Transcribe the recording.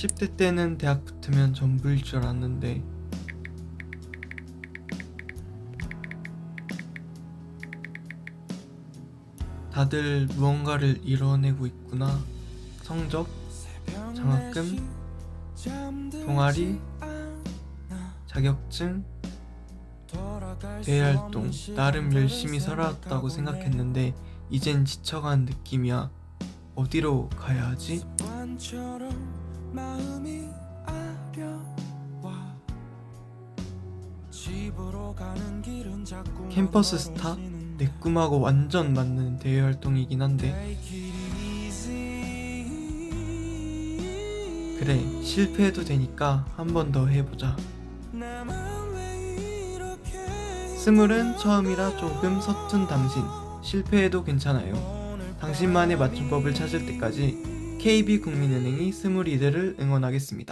10대 때는 대학 붙으면 전부일 줄 알았는데 다들 무언가를 이뤄내고 있구나. 성적, 장학금, 동아리, 자격증, 대활동 나름 열심히 살아왔다고 생각했는데 이젠 지쳐간 느낌이야. 어디로 가야 하지? 마음이 아려와 집으로 가는 길은 자꾸 캠퍼스 스타? 내 꿈하고 완전 맞는 대외 활동이긴 한데 그래 실패해도 되니까 한 번 더 해보자. 스물은 처음이라 조금 서툰 당신 실패해도 괜찮아요. 당신만의 맞춤법을 찾을 때까지 KB 국민은행이 스물이들을 응원하겠습니다.